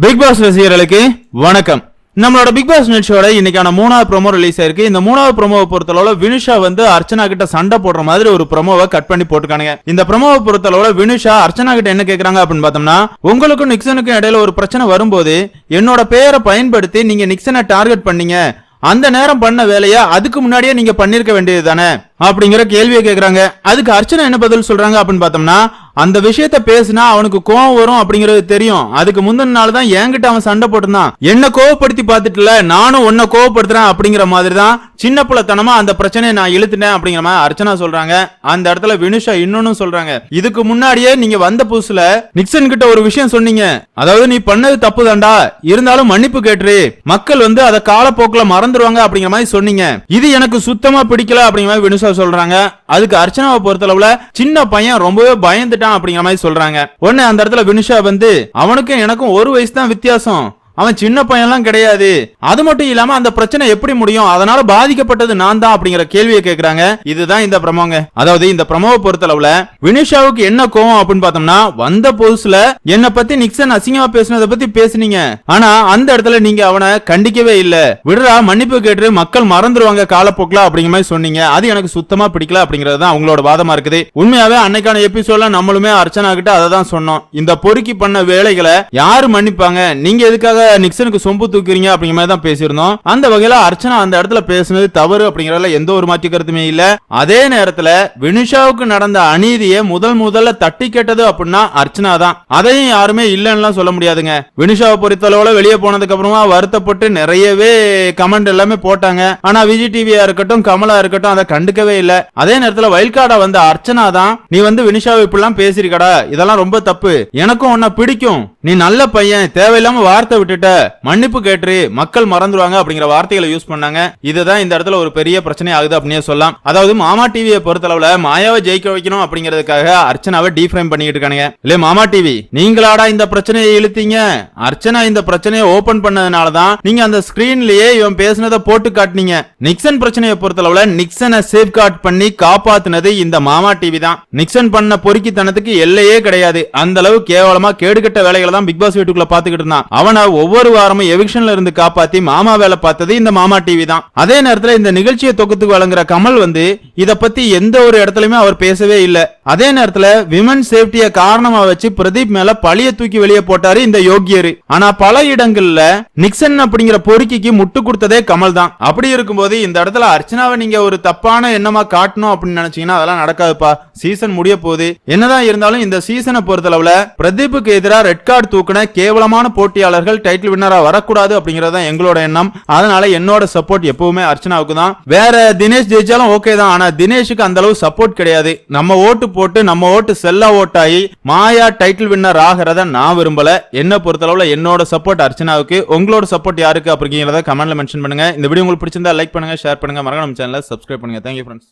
Big pass ரசிகர்களுக்கு வணக்கம். நம்மளோட பிக் பாஸ் நிகழ்ச்சியோட இன்னைக்கான மூணாவது ப்ரோமோ ரிலீஸ் ஆயிருக்கு. இந்த மூணாவது ப்ரோமோவை பொறுத்தளவுல வினுஷா வந்து அர்ச்சனா கிட்ட சண்டை போடுற மாதிரி ஒரு ப்ரோமோவை கட் பண்ணி போட்டுக்கானுங்க இந்த ப்ரோமோவை பொறுத்தளவுல வினுஷா அர்ச்சனா கிட்ட என்ன கேக்குறாங்க அப்படின்னு பார்த்தோம்னா உங்களுக்கும் நிக்சனுக்கும் இடையில ஒரு பிரச்சனை வரும்போது என்னோட பெயரை பயன்படுத்தி நீங்க நிக்சனை டார்கெட் பண்ணீங்க. அந்த நேரம் பண்ண வேலையை அதுக்கு முன்னாடியே நீங்க பண்ணிருக்க வேண்டியது தானே அப்படிங்கிற கேள்வியை கேட்கறாங்க அதுக்கு அர்ச்சனா என்ன பதில் சொல்றாங்க அப்படின்னு பார்த்தோம்னா அந்த விஷயத்த பேசினா அவனுக்கு கோவம் வரும் அப்படிங்கிறது தெரியும். அதுக்கு முந்தின நாள் தான் என்கிட்ட அவன் சண்டை போட்டிருந்தான். என்ன கோவப்படுத்தி பார்த்துட்டுல நானும் உன்னை கோவப்படுத்துறேன் அப்படிங்கிற மாதிரி தான் சின்ன பிள்ளைத்தனமா அந்த பிரச்சனையை நான் இழுத்துட்டேன் அப்படிங்கிற மாதிரி அர்ச்சனா சொல்றாங்க. அந்த இடத்துல வினுஷா இன்னொன்னு சொல்றாங்க. இதுக்கு முன்னாடியே நீங்க வந்த புதுசுல நிக்சன் கிட்ட ஒரு விஷயம் சொன்னீங்க. அதாவது நீ பண்ணது தப்பு தாண்டா இருந்தாலும் மன்னிப்பு கேட்டுரு. மக்கள் வந்து அதை காலப்போக்கில் மறந்துருவாங்க அப்படிங்கிற மாதிரி சொன்னீங்க. இது எனக்கு சுத்தமா பிடிக்கல அப்படிங்கிற மாதிரி வினுஷா சொல்றாங்க. அதுக்கு அர்ச்சனாவை பொறுத்தளவுல சின்ன பையன் ரொம்பவே பயந்துட்டான் அப்படிங்கிற மாதிரி சொல்றாங்க. உடனே அந்த இடத்துல வினுஷா வந்து அவனுக்கும் எனக்கும் ஒரு வயசு தான் வித்தியாசம். அவன் சின்ன பையன்லாம் கிடையாது. அது மட்டும் இல்லாம அந்த பிரச்சனை எப்படி முடியும்? அதனால பாதிக்கப்பட்டது நான் தான் அப்படிங்கிற கேள்வியை கேக்குறாங்க. இதுதான் இந்த பிரமோங்க. அதாவது இந்த பிரமோவை பொறுத்தளவுல வினிஷாவுக்கு என்ன கோவம் அப்படின்னு பார்த்தோம்னா வந்த புதுசுல என்ன பத்தி நிக்சன் அசிங்கமா பேசுனதை பத்தி பேசுனீங்க. ஆனா அந்த இடத்துல நீங்க அவனை கண்டிக்கவே இல்ல. விடுறா மன்னிப்பு கேட்டு மக்கள் மறந்துருவாங்க காலப்போக்கில் அப்படிங்கிற மாதிரி சொன்னீங்க. அது எனக்கு சுத்தமா பிடிக்கல அப்படிங்கிறது தான் அவங்களோட வாதமா இருக்குது. உண்மையாவே அன்னைக்கான எபிசோட்ல நம்மளுமே அர்ச்சனா கிட்ட அதை தான் சொன்னோம். இந்த பொறுக்கி பண்ண வேலைகளை யாரு மன்னிப்பாங்க? நீங்க எதுக்காக நிக்சனுக்கு சொம்பு தூக்குறீங்க அப்படிங்கிற மாதிரி தான் பேசியிருந்தோம். அந்த வகையில அர்ச்சனா அந்த இடத்துல பேசுனது தவறு அப்படிங்கறதுல எந்த ஒரு மாற்று கருத்துமே இல்ல. அதே நேரத்துல வினுஷாவுக்கு நடந்த அநீதியை முதல் முதல்ல தட்டி கேட்டது அப்படின்னா அர்ச்சனா தான். அதையும் யாருமே இல்லைன்னு சொல்ல முடியாதுங்க. வினுஷாவை பொறுத்தளவுல வெளியே போனதுக்கு அப்புறமா வருத்தப்பட்டு நிறையவே கமெண்ட் எல்லாமே போட்டாங்க. ஆனா விஜய் டிவியா இருக்கட்டும் கமலா இருக்கட்டும் அதை கண்டுக்கவே இல்ல. அதே நேரத்துல வயல்காடா வந்த அர்ச்சனா தான் நீ வந்து வினுஷாவை இப்படிலாம் பேசிருக்கடா இதெல்லாம் ரொம்ப தப்பு. எனக்கும் உன்ன பிடிக்கும். நீ நல்ல பையன் தேவையில்லாம வார்த்தை விட்டு விட்டுட்ட. மன்னிப்பு கேட்டு மக்கள் மறந்துருவாங்க அப்படிங்கிற வார்த்தைகளை யூஸ் பண்ணாங்க. இதுதான் இந்த இடத்துல ஒரு பெரிய பிரச்சனை ஆகுது அப்படின்னே சொல்லலாம். அதாவது மாமா டிவியை பொறுத்தளவுல மாயாவை ஜெயிக்க வைக்கணும் அப்படிங்கிறதுக்காக அர்ச்சனாவை டீஃப்ரைம் பண்ணிட்டு இருக்கானுங்க. இல்ல மாமா டிவி நீங்களாடா இந்த பிரச்சனையை இழுத்தீங்க? அர்ச்சனா இந்த பிரச்சனையை ஓபன் பண்ணதுனால தான் நீங்க அந்த ஸ்கிரீன்லயே இவன் பேசுனதை போட்டு காட்டுனீங்க. நிக்சன் பிரச்சனையை பொறுத்தளவுல நிக்சனை சேஃப்கார்ட் பண்ணி காப்பாத்துனது இந்த மாமா டிவி தான். நிக்சன் பண்ண பொறுக்கித்தனத்துக்கு எல்லையே கிடையாது. அந்த அளவு கேவலமா கேடுகட்ட வேலைகளை தான் பிக் பாஸ் வீட்டுக்குள்ள பாத்துக்கிட்டு இருந்தான். அவனை ஒவ்வொரு வாரமும் எவிக்ஷன்ல இருந்து காப்பாத்தி மாமா வேலை பார்த்தது இந்த மாமா டிவி தான். அதே நேரத்துல இந்த நிகழ்ச்சியை தொகுத்துக்கு வழங்குற கமல் வந்து இத பத்தி எந்த ஒரு இடத்துலயுமே அவர் பேசவே இல்ல. அதே நேரத்துல விமன் சேஃப்டிய காரணமா வச்சு பிரதீப் மேல பழிய தூக்கி வெளியே போட்டாரு இந்த யோகியர். ஆனா பல இடங்கள்ல நிக்சன் அப்படிங்கிற பொறுக்கிக்கு முட்டு கொடுத்ததே கமல் தான். அப்படி இருக்கும்போது இந்த இடத்துல அர்ச்சனாவை நீங்க ஒரு தப்பான எண்ணமா காட்டணும் அப்படின்னு நினைச்சீங்கன்னா அதெல்லாம் நடக்காதுப்பா. சீசன் முடிய போகுது. என்னதான் இருந்தாலும் இந்த சீசனை பொறுத்தளவுல பிரதீப்புக்கு எதிராக ரெட் கார்டு தூக்குன கேவலமான போட்டியாளர்கள் டைட்டில் வின்னரா வரக்கூடாது அப்படிங்கறது தான் எங்களோட எண்ணம். அதனால என்னோட சப்போர்ட் எப்பவுமே அர்ச்சனாவுக்கு தான். வேற தினேஷ் ஜெயிச்சாலும் ஓகே தான். ஆனா தினேஷுக்கு அந்த அளவு சப்போர்ட் கிடையாது. நம்ம ஓட்டு போட்டு நம்ம ஓட்டு செல்லா ஓட்டாகி மாயா டைட்டில் வின்னர் ஆகிறத நான் விரும்பல. என்ன பொறுத்தளவுல என்னோட சப்போர்ட் அர்ச்சனாவுக்கு. உங்களோட சப்போர்ட் யாருக்கு அப்படிங்கிறத கமெண்ட்ல மென்ஷன் பண்ணுங்க. இந்த வீடியோ உங்களுக்கு பிடிச்சிருந்தா லைக் பண்ணுங்க ஷேர் பண்ணுங்க. மறக்காம நம்ம சேனலை சப்ஸ்கிரைப் பண்ணுங்க. Thank you friends